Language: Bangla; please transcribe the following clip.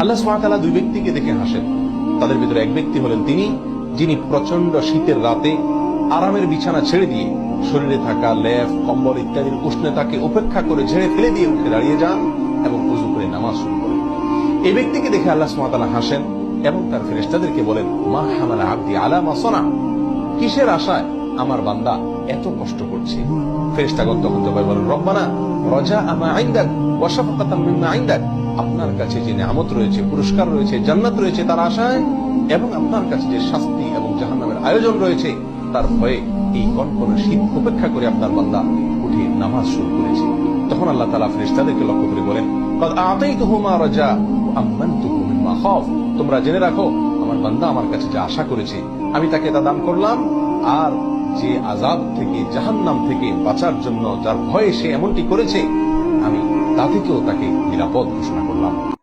আল্লাহ সুবহানাহু দুই ব্যক্তিকে দেখে হাসেন। তাদের ভিতরে এক ব্যক্তি হলেন তিনি, যিনি প্রচণ্ড শীতের রাতে আরামের বিছানা ছেড়ে দিয়ে শরীরে থাকা লেফ কম্বল ইত্যাদির উষ্ণতাকে উপেক্ষা করে ঝেড়ে ফেলে দিয়ে উঠে দাঁড়িয়ে যান এবং উজু করে নামাজ শুরু করেন। এই ব্যক্তিকে দেখে আল্লাহ সুবহানাহু হাসেন এবং তার ফেরেস্তাদেরকে বলেন, মা হামালা আব্দি আলা মা সনা কিসের আশায়? আমার বান্দা এত কষ্ট করছে। ফেরেস্তাগণ তখন জবাই বলেন, রব্বানা, রজা আমা আইন্দাক ওয়াসাফাকাতাম মিম্মা আইন্দাক আপনার কাছে যে নামত রয়েছে, পুরস্কার রয়েছে, জান্নাত রয়েছে, তার আশায় এবং আপনার কাছে যে শাস্তি এবং জাহান্নামের আয়োজন রয়েছে, তার ভয়ে এই কনকনে শীত উপেক্ষা করে আপনার বান্দা উঠে নামাজ শুরু করেছে। তখন আল্লাহ তালা ফেরিস্তাদেরকে লক্ষ্য করে বলেন আতাই তো হুমা রজা, আমা হফ তোমরা জেনে রাখো, আমার বান্দা আমার কাছে যা আশা করেছে, আমি তাকে তা দান করলাম, আর যে আজাব থেকে, জাহান্নাম থেকে বাঁচার জন্য যার ভয়ে সে এমনটি করেছে, আমি তা থেকেও তাকে নিরাপদ ঘোষণা করলাম।